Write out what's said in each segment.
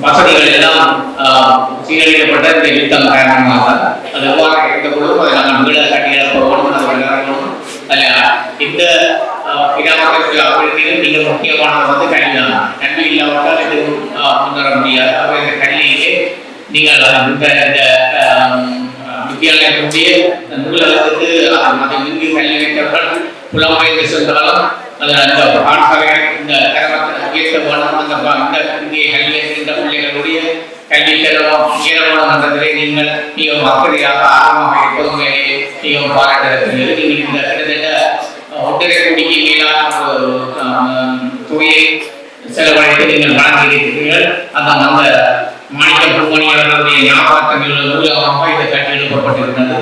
வசதிகள் எல்லாம் சீரழிக்கப்பட்ட இந்த யுத்தம் காரணமாக அது எவ்வாறு இருக்கக்கூடும். அதை நாங்கள் மீள கட்டி போகணும் அதை வளரணும் அல்ல இந்த ஆஹ், அபிவிருத்தியில் மிக முக்கியமானது வந்து கல்வி தான் கல்வி இல்லாவிட்டால் இது ஆஹ், முன்னேற முடியாது. அப்போ இந்த கல்வியிலே நீங்கள் இந்த இந்த வித்தியாலயத்தினுடைய நூலகத்துக்கு அதை மிகு கல்வி வைத்தவர்கள் புலம்பெயர்ந்து சென்றாலும் அந்த பாடசாலைகள் இந்த தரமத்தில் உயர்த்த அந்த இந்திய கல்வி இந்த பிள்ளைகளுடைய கல்வி தரம் உயரமான மன்றத்திலே நீங்கள் மிகவும் அக்கறையாக ஆர்வமாக இருப்பதும் மிகவும் பாராட்டுகிறது நீங்கள் இந்த கிட்டத்தட்ட ஒன்றரை கோடிக்கு மேலான தொகையை செலவழித்து நீங்கள் வழங்கியிருக்கிறீர்கள். அந்த அந்த மாநில எழுப்பப்பட்டிருக்கிறது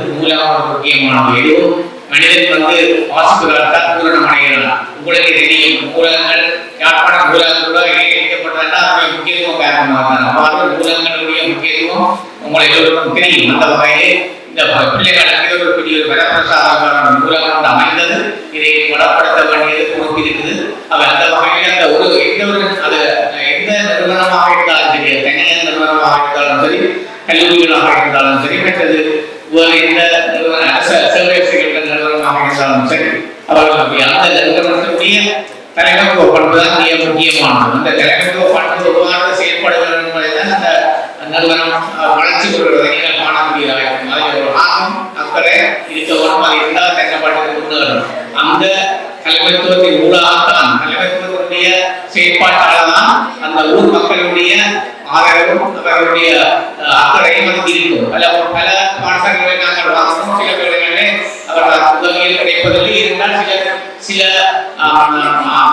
முக்கியமானது எதுவும் மனிதன் வந்து வாசிப்புகளால் தான் பூரணம் அடைகிறான். உங்களுக்கு தெரியும் நூலகங்கள் யாழ்ப்பாண நூலகங்களோட இணைக்கப்பட்டதுன்னா அதனுடைய முக்கியத்துவம் காரணமாக அவ்வாறு நூலகங்களுடைய முக்கியத்துவம் உங்களை எல்லோருக்கும் தெரியும். அந்த வகையிலே இந்த பிள்ளைகளுக்கு இது ஒரு பெரிய ஒரு வரப்பிரசாதமான அமைந்தது. இதை வளப்படுத்த வேண்டியது பொறுப்பு இருக்குது. அந்த வகையில் அந்த ஒரு எந்த ஒரு அது எந்த நிறுவனமாக இருந்தாலும் சரி தனியார் நிறுவனமாக இருந்தாலும் சரி கல்லூரிகளாக இருந்தாலும் சரி மற்றது வேறு எந்த நிறுவன அரசு சேவை செய்கின்ற அவர்கள் அந்த நிறுவனத்தினுடைய தலைமைத்துவ பண்பு மிக முக்கியமானது அந்த தலைமைத்துவ பண்பு எவ்வாறு செயல்படுகிறது என்பதைதான் அந்த நிறுவனம் வளர்ச்சி பெறுவதை நீங்கள் காணக்கூடியதாக இருக்கும் அதில் ஒரு அக்கறை இருக்க வரும் அது இருந்தால் தங்கப்பட்டு அந்த தலைமைத்துவத்தின் ஊடாகத்தான் தலைமைத்துவத்தினுடைய செயற்பாட்டால் தான் அந்த ஊர் மக்களுடைய ஆதரவும் அவர்களுடைய அக்கறையும் அதுக்கு இருக்கும் பல பல பாடசாலைகளை நாங்கள் வாங்கணும் சில வேளைகளிலே அவர்கள் கிடைப்பதில்லை இருந்தால் சில சில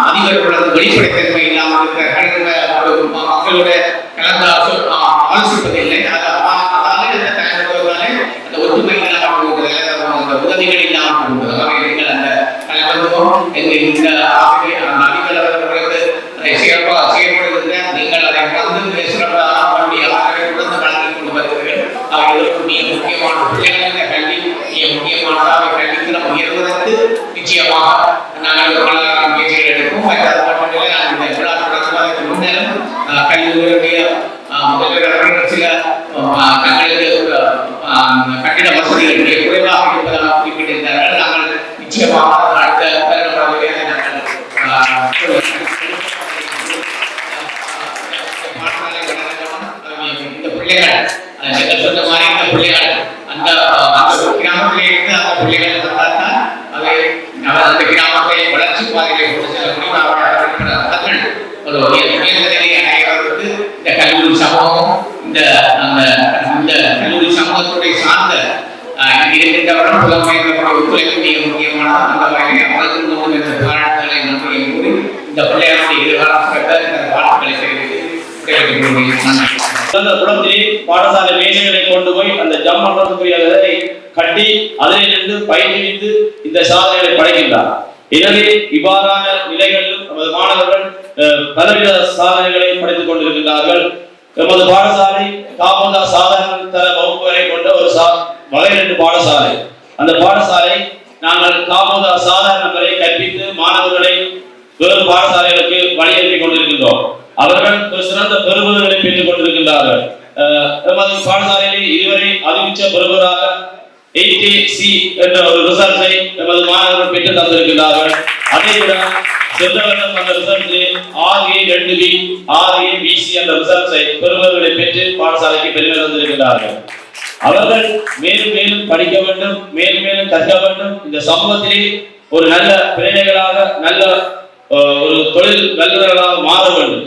அதிபர்களது வெளிப்படைத்தன்மை இல்லாமல் இருக்கிறார்கள் ஒரு மக்களோட கலந்து ஆலோ- ஆலோசிப்பதில்லை இந்த அந்த ஒற்றுமை இல்லாமல் அந்த உதவிகள் இல்லாமல் ஆகவே நீங்கள் அந்த இந்த அதை செயல்படுகின்ற நீங்கள் அதை வந்து சிறப்பாக அவருடைய கொண்டு வருகிறீர்கள். அவர்களுக்கு மிக முக்கியமான பிள்ளைகள் இந்த நம்ம உயர்வதற்கு நிச்சயமாக நாங்கள் பல முயற்சிகள் எடுப்போம். அது மட்டுமில்லை இந்த விழா தொடர்பாக கல்வியுடைய சில தங்களுக்கு கட்டிட வசதிகள் மிக குறைவாக இருப்பதாக குறிப்பிட்டிருந்தார்கள் நாங்கள் நிச்சயமாக அடுத்த நாங்கள் இந்த பிள்ளைகள் நீங்கள் சொன்ன மாதிரி இந்த பிள்ளைகள் அந்த பிள்ளைகள் வந்தால் தான் அவை அந்த கிராமத்தை வளர்ச்சி பாதையிலே கொண்டு அவர்கள் ஒரு உயர்ந்த நிலையை இந்த கல்லூரி சமூகம் இந்த அந்த இந்த கல்லூரி சமூகத்துடைய சார்ந்த இருக்கின்றவரும் ஒத்துழைப்பு அந்த வகையில் அவர்களுக்கு இந்த பாராட்டுகளை நன்றியை கூறி இந்த பிள்ளைகளுடைய எதிர்காலம் இந்த வாழ்த்துக்களை தெரிவித்து குளத்திலே பாடசாலை மேஜைகளை கொண்டு போய் அந்த ஜம் பண்றதுக்குரிய கட்டி அதிலிருந்து பயணித்து இந்த சாதனைகளை படைக்கின்றார். எனவே இவ்வாறான நிலைகளிலும் நமது மாணவர்கள் பலவித சாதனைகளை படைத்துக் கொண்டிருக்கின்றார்கள். எமது பாடசாலை காப்பந்தா சாதாரண தர வகுப்புகளை கொண்ட ஒரு சா வகைரெண்டு பாடசாலை. அந்த பாடசாலை நாங்கள் காப்பந்தா சாதாரணங்களை கற்பித்து மாணவர்களை வேறு பாடசாலைகளுக்கு வழியனுப்பி கொண்டிருக்கின்றோம். அவர்கள் ஒரு சிறந்த பெறுபவர்களை பெற்றுக் கொண்டிருக்கின்றார்கள். அஹ் எமது பாடசாலையில் இதுவரை அறிவிச்ச பெறுபவராக சி என்ற ஒரு ரிசல்ட்டை எமது மாணவர்கள் பெற்று தந்திருக்கிறார்கள் அதை விட சென்ற வருடம் அந்த ரிசல்ட்டில் ஆறு ரெண்டு பி ஆறு பிசி என்ற ரிசல்ட்டை பெறுபவர்களை பெற்று பாடசாலைக்கு பெருமை தந்திருக்கிறார்கள் அவர்கள் மேலும் மேலும் படிக்க வேண்டும் மேலும் மேலும் கற்க வேண்டும். இந்த சமூகத்திலே ஒரு நல்ல பிள்ளைகளாக நல்ல ஒரு தொழில் வல்லுநர்களாக மாற வேண்டும்.